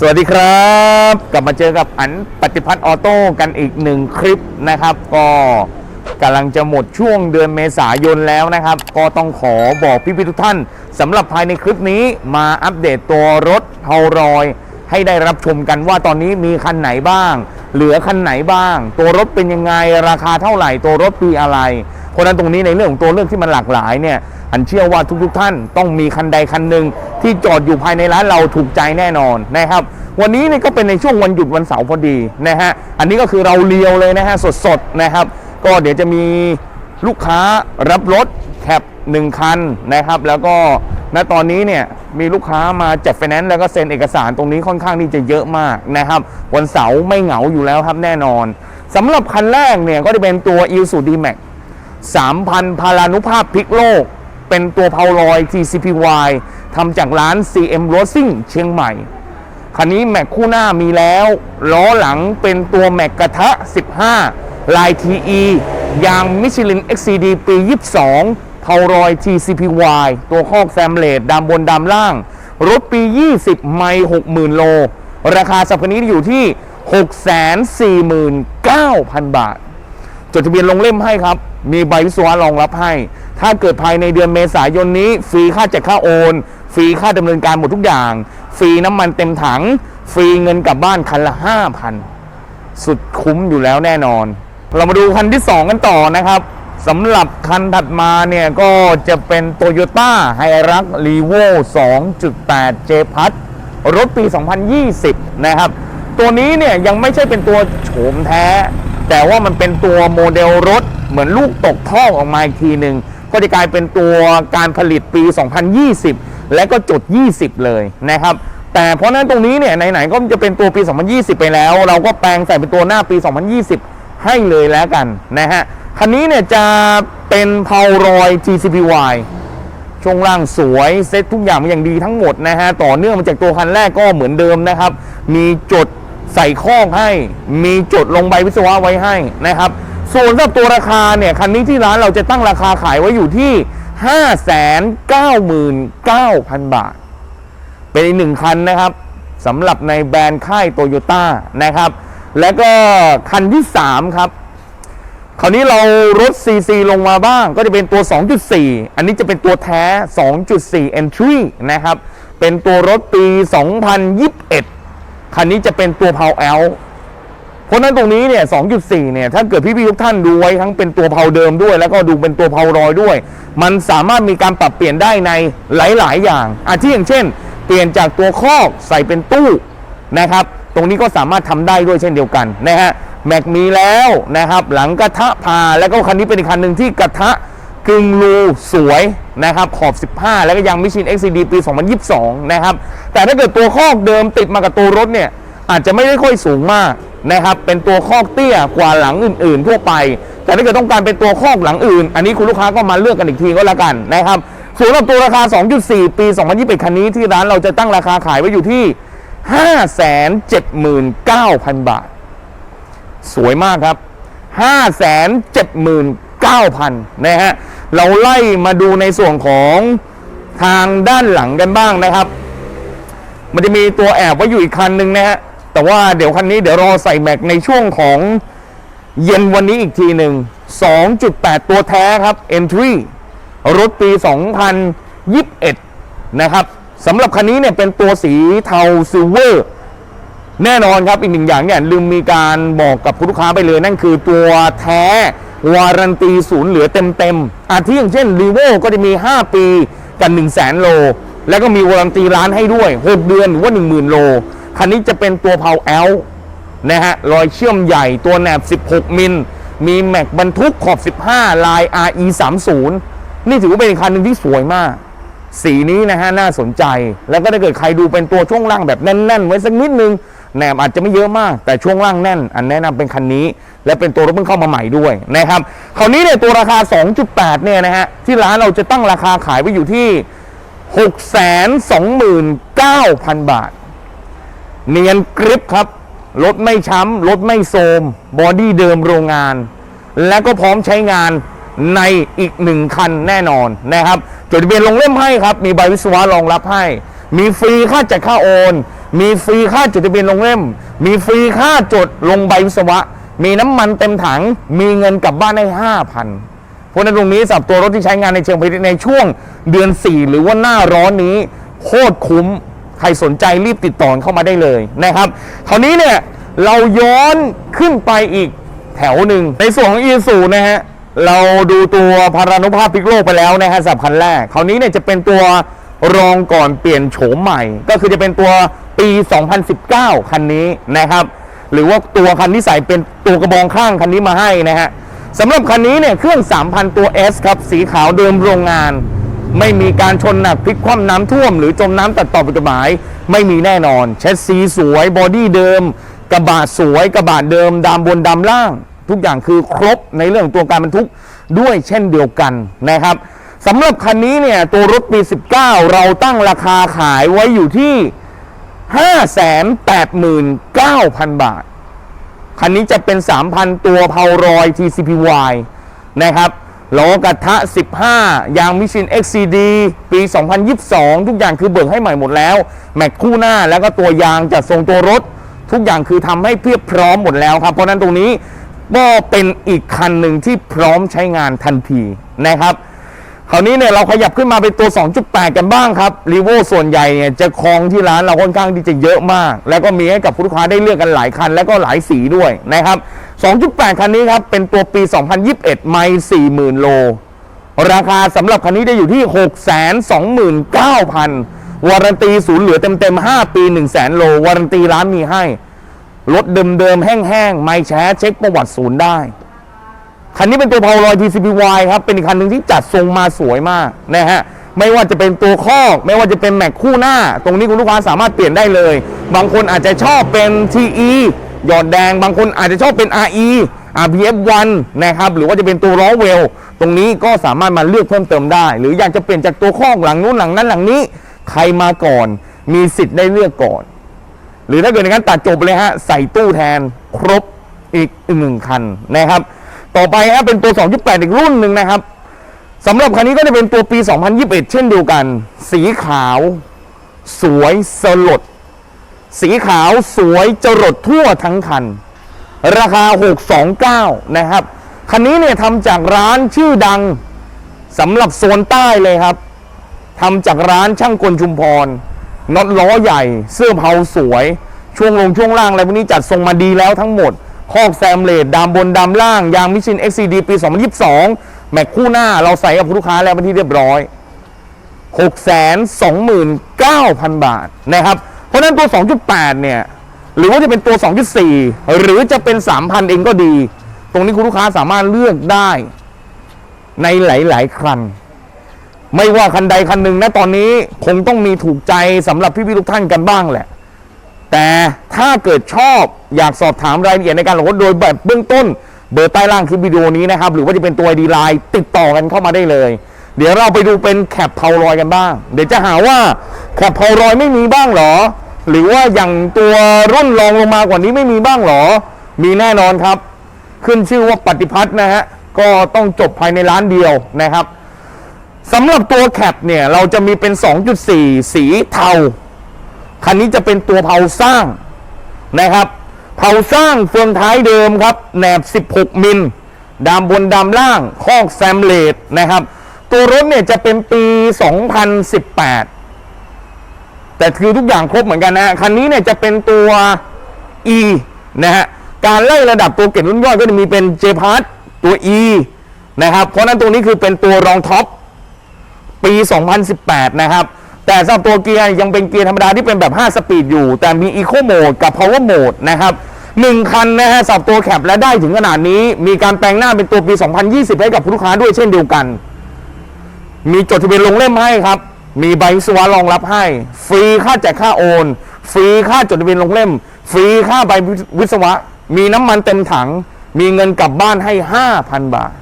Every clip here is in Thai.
สวัสดีครับ กลับมาเจอกับอันปฏิพัฒน์ออโต้กันอีกหนึ่งคลิปนะครับ ก็กำลังจะหมดช่วงเดือนเมษายนแล้วนะครับ ก็ต้องขอบอกพี่ๆทุกท่านสำหรับภายในคลิปนี้มาอัปเดตตัวรถเฮารอย ให้ได้รับชมกันว่าตอนนี้มีคันไหนบ้าง เหลือคันไหนบ้าง ตัวรถเป็นยังไงราคาเท่าไหร่ ตัวรถปีอะไรเพราะนั้นตรงนี้ในเรื่องของตัวเลือกที่มันหลากหลายเนี่ยอันเชื่อว่าทุกๆทท่านต้องมีคันใดคันหนึ่งที่จอดอยู่ภายในร้านเราถูกใจแน่นอนนะครับ วันนี้เนี่ยก็เป็นในช่วงวันหยุดวันเสาร์พอดีนะฮะอันนี้ก็คือเราเลียวเลยนะฮะสดๆนะครับ ก็เดี๋ยวจะมีลูกค้ารับรถแคปหนึ่งคันนะครับ แล้วก็ณตอนนี้เนี่ยมีลูกค้ามาจัดไฟแนนซ์แล้วก็เซ็นเอกสารตรงนี้ค่อนข้างที่จะเยอะมากนะครับ วันเสาร์ไม่เหงาอยู่แล้วครับแน่นอนสำหรับคันแรกเนี่ยก็จะเป็นตัว i s u d m a x 3,000 พารานุภาพพลิกโลก เป็นตัวเพาลอย TCPY ทำจากร้าน CM Racing เชียงใหม่ คันนี้แม็กคู่หน้ามีแล้ว ล้อหลังเป็นตัวแม็กกระทะ 15 ลาย TE ยางมิชลิน XCD ปี 22เพารอย TCPY ตัวคอกแซมเลดดำบนดำล่าง รถปี 20 ไม่60,000 โล ราคาสัปนี้อยู่ที่ 649,000 บาท จดทะเบียนลงเล่มให้ครับ มีใบวิศวะรองรับให้ ถ้าเกิดภายในเดือนเมษายนนี้ ฟรีค่าจัดค่าโอน ฟรีค่าดำเนินการหมดทุกอย่าง ฟรีน้ำมันเต็มถัง ฟรีเงินกลับบ้านคันละ5,000สุดคุ้มอยู่แล้วแน่นอน เรามาดูคันที่ 2 กันต่อนะครับสำหรับคันถัดมาเนี่ยก็จะเป็น Toyota h i r u x r e v o 2.8 J p a s รถปี 2020 นะครับ ตัวนี้เนี่ยยังไม่ใช่เป็นตัวโฉมแท้ แต่ว่ามันเป็นตัวโมเดลรถเหมือนลูกตกท่อออกมาอีกทีหนึ่ง ก็จะกลายเป็นตัวการผลิตปี 2020 และก็จด 20 เลยนะครับ แต่เพราะนั้นตรงนี้เนี่ยไหนๆก็จะเป็นตัวปี 2020 ไปแล้ว เราก็แปลงใส่เป็นตัวหน้าปี 2020 ให้เลยแล้วกันนะฮะคันนี้เนี่ยจะเป็นเพารอย GCPY ช่วงล่างสวยเซ็ตทุกอย่างมันอย่างดีทั้งหมดนะฮะต่อเนื่องมาจากตัวคันแรกก็เหมือนเดิมนะครับ มีจดใส่ข้อกให้ มีจดลงใบวิศวะไว้ให้นะครับ ส่วนสำหรับตัวราคาเนี่ยคันนี้ที่ร้านเราจะตั้งราคาขายไว้อยู่ที่ 599,000 บาท เป็นอีกหนึ่งคันนะครับสำหรับในแบรนด์ค่ายโตโยต้านะครับ แล้วก็คันที่ 3 ครับคราวนี้เราลด CC ลงมาบ้าง ก็จะเป็นตัว 2.4 อันนี้จะเป็นตัวแท้ 2.4 Entry นะครับ เป็นตัวรถปี 2021 คันนี้จะเป็นตัว p o w L เพราะนั้นตรงนี้เนี่ย 2.4 เนี่ย ถ้าเกิดพี่ๆทุกท่านดูไว้ทั้งเป็นตัวเพาเดิมด้วย แล้วก็ดูเป็นตัวเพารอยด้วย มันสามารถมีการปรับเปลี่ยนได้ในหลาย ๆ อย่างอาทิอย่างเช่น เปลี่ยนจากตัวคอกใส่เป็นตู้นะครับ ตรงนี้ก็สามารถทำได้ด้วยเช่นเดียวกันนะฮะ แม็กมีแล้วนะครับ หลังกระทะพาแล้วก็คันนี้เป็นอีกคันหนึ่งที่กระทะกึ่งรูสวยนะครับขอบ 15 แล้วก็ยังมิชิน XCD ปี 2022 นะครับ แต่ถ้าเกิดตัวคอกเดิมติดมากับตัวรถเนี่ยอาจจะไม่ได้ค่อยสูงมาก นะครับเป็นตัวคอกเตี้ยกว่าหลังอื่น ๆ ทั่วไป แต่ถ้าเกิดต้องการเป็นตัวคอกหลังอื่น อันนี้คุณลูกค้าก็มาเลือกกันอีกทีก็แล้วกันนะครับส่วนสำหรับตัวราคา 2.4 ปี 2021 คันนี้ที่ร้านเราจะตั้งราคาขายไว้อยู่ที่ 579,000 บาท สวยมากครับ 579,000 นะฮะ เราไล่มาดูในส่วนของทางด้านหลังกันบ้างนะครับ มันจะมีตัวแอบไว้อยู่อีกคันหนึ่งนะฮะ แต่ว่าเดี๋ยวคันนี้เดี๋ยวรอใส่แม็กในช่วงของเย็นวันนี้อีกทีหนึ่ง 2.8 ตัวแท้ครับ Entry รถปี 2021 นะครับสำหรับคันนี้เนี่ยเป็นตัวสีเทาซิลเวอร์ แน่นอนครับอีกหนึ่งอย่างเนี่ยลืมมีการบอกกับคุณลูกค้าไปเลย นั่นคือตัวแท้วารันตีศูนย์เหลือเต็มๆ อาทิอย่างเช่นรีโวก็จะมี 5 ปีกัน1 0 0 0 0แโล แล้วก็มีวารันตีร้านให้ด้วย 6 เดือนหรือว่า 10,000 โล คันนี้จะเป็นตัวเพาแอลนะฮะรอยเชื่อมใหญ่ตัวแหนบ 16 มิล มีแม็กบรรทุกขอบ 15 ลาย RE 30นี่ถือว่าเป็นคันหนึ่งที่สวยมาก สีนี้นะฮะน่าสนใจ แล้วก็ถ้าเกิดใครดูเป็นตัวช่วงล่างแบบแน่น ๆ ไว้สักนิดนึงแหนบอาจจะไม่เยอะมาก แต่ช่วงล่างแน่น อันแนะนำเป็นคันนี้ และเป็นตัวรถเพิ่งเข้ามาใหม่ด้วยนะครับคราวนี้เนี่ยตัวราคา 2.8 เนี่ยนะฮะที่ร้านเราจะตั้งราคาขายไว้อยู่ที่ 629,000 บาท เนียนกริปครับ รถไม่ช้ำ รถไม่โทมบอดี้เดิมโรงงาน และก็พร้อมใช้งานในอีกหนึ่งคันแน่นอนนะครับ จดทะเบียนลงเล่มให้ครับ มีใบวิศวะรองรับให้ มีฟรีค่าจัดค่าโอน มีฟรีค่าจดทะเบียนลงเล่ม มีฟรีค่าจดลงใบวิศวะ มีน้ำมันเต็มถัง มีเงินกลับบ้านได้ห้าพันเพราะนั้นตรงนี้สับตัวรถที่ใช้งานในเชิงพาณิชย์ในช่วงเดือน 4 หรือว่าหน้าร้อนนี้โคตรคุ้ม ใครสนใจรีบติดต่อเข้ามาได้เลยนะครับคราวนี้เนี่ยเราย้อนขึ้นไปอีกแถวหนึ่งในส่วนของอีซูนะฮะเราดูตัวพารานุภาพพิกโลกไปแล้วนะฮะสับคันแรกคราวนี้เนี่ยจะเป็นตัวรองก่อนเปลี่ยนโฉมใหม่ ก็คือจะเป็นตัวปี 2019 คันนี้นะครับ หรือว่าตัวคันที่ใส่เป็นตัวกระบองข้างคันนี้มาให้นะฮะสำหรับคันนี้เนี่ยเครื่อง 3,000 ตัว S ครับ สีขาวเดิมโรงงาน ไม่มีการชนหนักพลิกคว่ำน้ำท่วม หรือจมน้ำตัดต่อผิดกฎหมายไม่มีแน่นอนแชสซีสวยบอดี้เดิม กระบะสวยกระบะเดิมดามบนดามล่าง ทุกอย่างคือครบในเรื่องตัวการบรรทุกด้วยเช่นเดียวกันนะครับสำหรับคันนี้เนี่ยตัวรถปี 19 เราตั้งราคาขายไว้อยู่ที่ 589,000 บาท คันนี้จะเป็น 3,000 ตัวเพารอย TCPY นะครับ ล้อกระทะ 15 ยางมิชิน XCD ปี 2022 ทุกอย่างคือเบิกให้ใหม่หมดแล้ว แม็กคู่หน้าแล้วก็ตัวยางจัดทรงตัวรถ ทุกอย่างคือทำให้เพียบพร้อมหมดแล้วครับ เพราะนั้นตรงนี้ก็เป็นอีกคันหนึ่งที่พร้อมใช้งานทันทีนะครับ คราวนี้เนี่ยเราขยับขึ้นมาเป็นตัว 2.8 กันบ้างครับรีโวส่วนใหญ่เนี่ยจะครองที่ร้านเราค่อนข้างที่จะเยอะมาก แล้วก็มีให้กับผู้ลูกค้าได้เลือกกันหลายคัน แล้วก็หลายสีด้วยนะครับ 2.8 คันนี้ครับ เป็นตัวปี 2021 ไม่ 40,000 โล ราคาสำหรับคันนี้ได้อยู่ที่ 629,000 วารันตีศูนย์เหลือเต็มๆ 5 ปี 100,000 โล วารันตีร้านมีให้ รถเดิมๆ แห้งๆ ไม่แช้เช็คประวัติศูนย์ได้ คันนี้เป็นตัวพาวลอย TCPY ครับ เป็นอีกคันหนึ่งที่จัดทรงมาสวยมากนะฮะ ไม่ว่าจะเป็นตัวคอกไม่ว่าจะเป็นแม็กคู่หน้า ตรงนี้คุณลูกค้าสามารถเปลี่ยนได้เลย บางคนอาจจะชอบเป็น TE หยอดแดง บางคนอาจจะชอบเป็น RE RPF 1 นะครับ หรือว่าจะเป็นตัวล้อเวล ตรงนี้ก็สามารถมาเลือกเพิ่มเติมได้ หรืออยากจะเปลี่ยนจากตัวคอกหลังนู้นหลังนั้นหลังนี้ ใครมาก่อน มีสิทธิ์ได้เลือกก่อน หรือถ้าเกิดอย่างนั้นตัดจบเลยฮะ ใส่ตู้แทนครบอีกหนึ่งคันนะครับ ต่อไปฮะเป็นตัว 2.8 อีกรุ่นหนึ่งนะครับสำหรับคันนี้ก็จะเป็นตัวปี 2021 เช่นเดียวกัน สีขาว สวยสลด สีขาวสวยจรดทั่วทั้งคัน ราคา 629 นะครับ คันนี้เนี่ยทำจากร้านชื่อดังสำหรับโซนใต้เลยครับทำจากร้านช่างกลชุมพรน็อตล้อใหญ่ เสื้อเผาสวย ช่วงลงช่วงล่างอะไรพวกนี้จัดทรงมาดีแล้วทั้งหมด คอกแซมเลดดามบนดามล่าง ยางมิชิน XCD ปี 2022 แม็กคู่หน้าเราใส่กับลูกค้าแล้วเป็นที่เรียบร้อย 629,000 บาทนะครับ เพราะนั้นตัว 2.8 เนี่ย หรือว่าจะเป็นตัว 2.4 หรือจะเป็น 3,000 เองก็ดี ตรงนี้คุณลูกค้าสามารถเลือกได้ในหลาย ๆ คัน ไม่ว่าคันใดคันหนึ่งนะตอนนี้คงต้องมีถูกใจสำหรับพี่ๆทุกท่านกันบ้างแหละ แต่ถ้าเกิดชอบอยากสอบถามรายละเอียดในการลงรถโดยแบบเบื้องต้น เบอร์ใต้ล่างคลิปวิดีโอนี้นะครับ หรือว่าจะเป็นตัวดีไลน์ติดต่อกันเข้ามาได้เลย เดี๋ยวเราไปดูเป็นแคปเพารอยกันบ้าง เดี๋ยวจะหาว่าแคปเพารอยไม่มีบ้างหรอ หรือว่าอย่างตัวรุ่นรองลงมากว่านี้ไม่มีบ้างหรอ มีแน่นอนครับ ขึ้นชื่อว่าปฏิพัฒน์นะฮะก็ต้องจบภายในร้านเดียวนะครับสำหรับตัวแคปเนี่ยเราจะมีเป็น 2.4 สีเทา คันนี้จะเป็นตัวเผาสร้างนะครับเผาสร้างเฟืองท้ายเดิมครับแหนบ 16 มิลดามบนดามล่างคอกแซมเลดนะครับ ตัวรถเนี่ยจะเป็นปี 2018 แต่คือทุกอย่างครบเหมือนกันนะคันนี้เนี่ยจะเป็นตัว E นะฮะการไล่ระดับตัวเก็บรุ่นย่อยก็จะมีเป็น J p a r t ตัว E นะครับ เพราะฉะนั้นตัวนี้คือเป็นตัวรองท็อปปี 2018 นะครับ แต่สำหรับตัวเกียร์ยังเป็นเกียร์ธรรมดาที่เป็นแบบ 5 สปีดอยู่ แต่มี Eco Mode กับ Power Mode นะครับหนึ่งคันนะฮะสำหรับตัวแคปและได้ถึงขนาดนี้ มีการแปลงหน้าเป็นตัวปี 2020 ให้กับผู้ลูกค้าด้วยเช่นเดียวกัน มีจดทะเบียนลงเล่มให้ครับ มีใบวิศวะรองรับให้ ฟรีค่าแจกค่าโอน ฟรีค่าจดทะเบียนลงเล่ม ฟรีค่าใบวิศวะ มีน้ำมันเต็มถัง มีเงินกลับบ้านให้ 5,000 บาท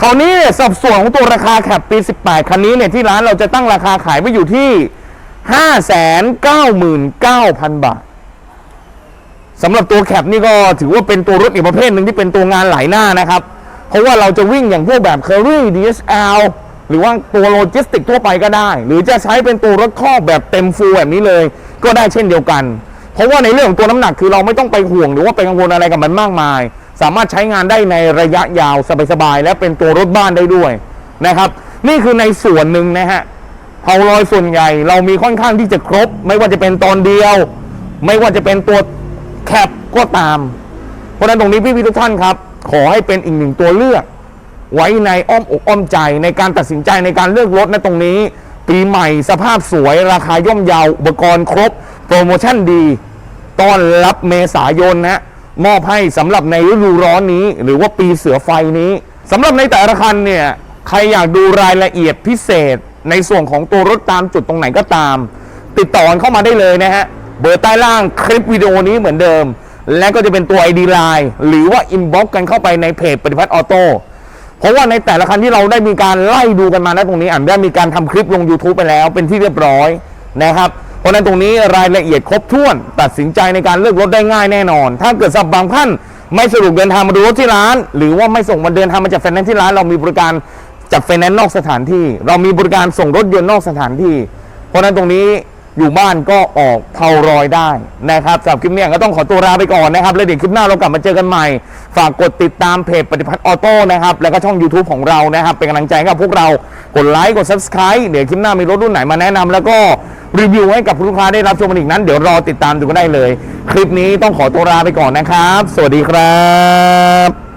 คราวนี้เนี่ยสับส่วนของตัวราคาแคปปี 18 คันนี้เนี่ยที่ร้านเราจะตั้งราคาขายไว้อยู่ที่ 599,000 บาทสำหรับตัวแคปนี่ก็ถือว่าเป็นตัวรถอีกประเภทหนึ่งที่เป็นตัวงานหลายหน้านะครับ เพราะว่าเราจะวิ่งอย่างพวกแบบ c u r r y DSL หรือว่าตัวโลจิสติกทั่วไปก็ได้ หรือจะใช้เป็นตัวรถคอกแบบเต็มฟูลแบบนี้เลย ก็ได้เช่นเดียวกัน เพราะว่าในเรื่องของตัวน้ำหนักคือเราไม่ต้องไปห่วงหรือว่าไปกังวลอะไรกับมันมากมาย สามารถใช้งานได้ในระยะยาวสบายๆและเป็นตัวรถบ้านได้ด้วยนะครับ นี่คือในส่วนหนึ่งนะฮะเผาลอยส่วนใหญ่เรามีค่อนข้างที่จะครบ ไม่ว่าจะเป็นตอนเดียว ไม่ว่าจะเป็นตัวแคปก็ตาม เพราะนั้นตรงนี้พี่พี่ทุกท่านครับ ขอให้เป็นอีกหนึ่งตัวเลือก ไว้ในอ้อมอกอ้อมใจในการตัดสินใจในการเลือกรถนะตรงนี้ ปีใหม่สภาพสวยราคาย่อมเยาอุปกรณ์ครบ โปรโมชั่นดี ต้อนรับเมษายนนะ มอบให้สำหรับในฤดูร้อนนี้ หรือว่าปีเสือไฟนี้สำหรับในแต่ละคันเนี่ยใครอยากดูรายละเอียดพิเศษในส่วนของตัวรถตามจุดตรงไหนก็ตาม ติดต่อเข้ามาได้เลยนะฮะเบอร์ใต้ล่างคลิปวิดีโอนี้เหมือนเดิม และก็จะเป็นตัว ID Line หรือว่า inbox กันเข้าไปในเพจปฏิพัฒน์ออโต้เพราะว่าในแต่ละคันที่เราได้มีการไล่ดูกันมานะตรงนี้อ่านได้มีการทำคลิปลง YouTube ไปแล้วเป็นที่เรียบร้อยนะครับ เพราะนั้นตรงนี้รายละเอียดครบถ้วน ตัดสินใจในการเลือกรถได้ง่ายแน่นอน ถ้าเกิดสับบางท่านไม่สะดวกเดินทางมาดูรถที่ร้าน หรือว่าไม่ส่งมาเดินทางมาจัดไฟแนนซ์ที่ร้าน เรามีบริการจัดไฟแนนซ์นอกสถานที่ เรามีบริการส่งรถยนต์นอกสถานที่ เพราะนั้นตรงนี้อยู่บ้านก็ออกเทารอยได้นะครับสำหรับคลิปนี้ก็ต้องขอตัวลาไปก่อนนะครับ แล้วเดี๋ยวคลิปหน้าเรากลับมาเจอกันใหม่ ฝากกดติดตามเพจปฏิพัฒน์ออโต้นะครับ แล้วก็ช่อง YouTube ของเรานะครับ เป็นกำลังใจกับพวกเรา กดไลค์ กด Subscribe เดี๋ยวคลิปหน้ามีรถรุ่นไหนมาแนะนำแล้วก็ รีวิวให้กับลูกค้าได้รับชมกันอีกนั้น เดี๋ยวรอติดตามดูกันได้เลย คลิปนี้ต้องขอตัวลาไปก่อนนะครับ สวัสดีครับ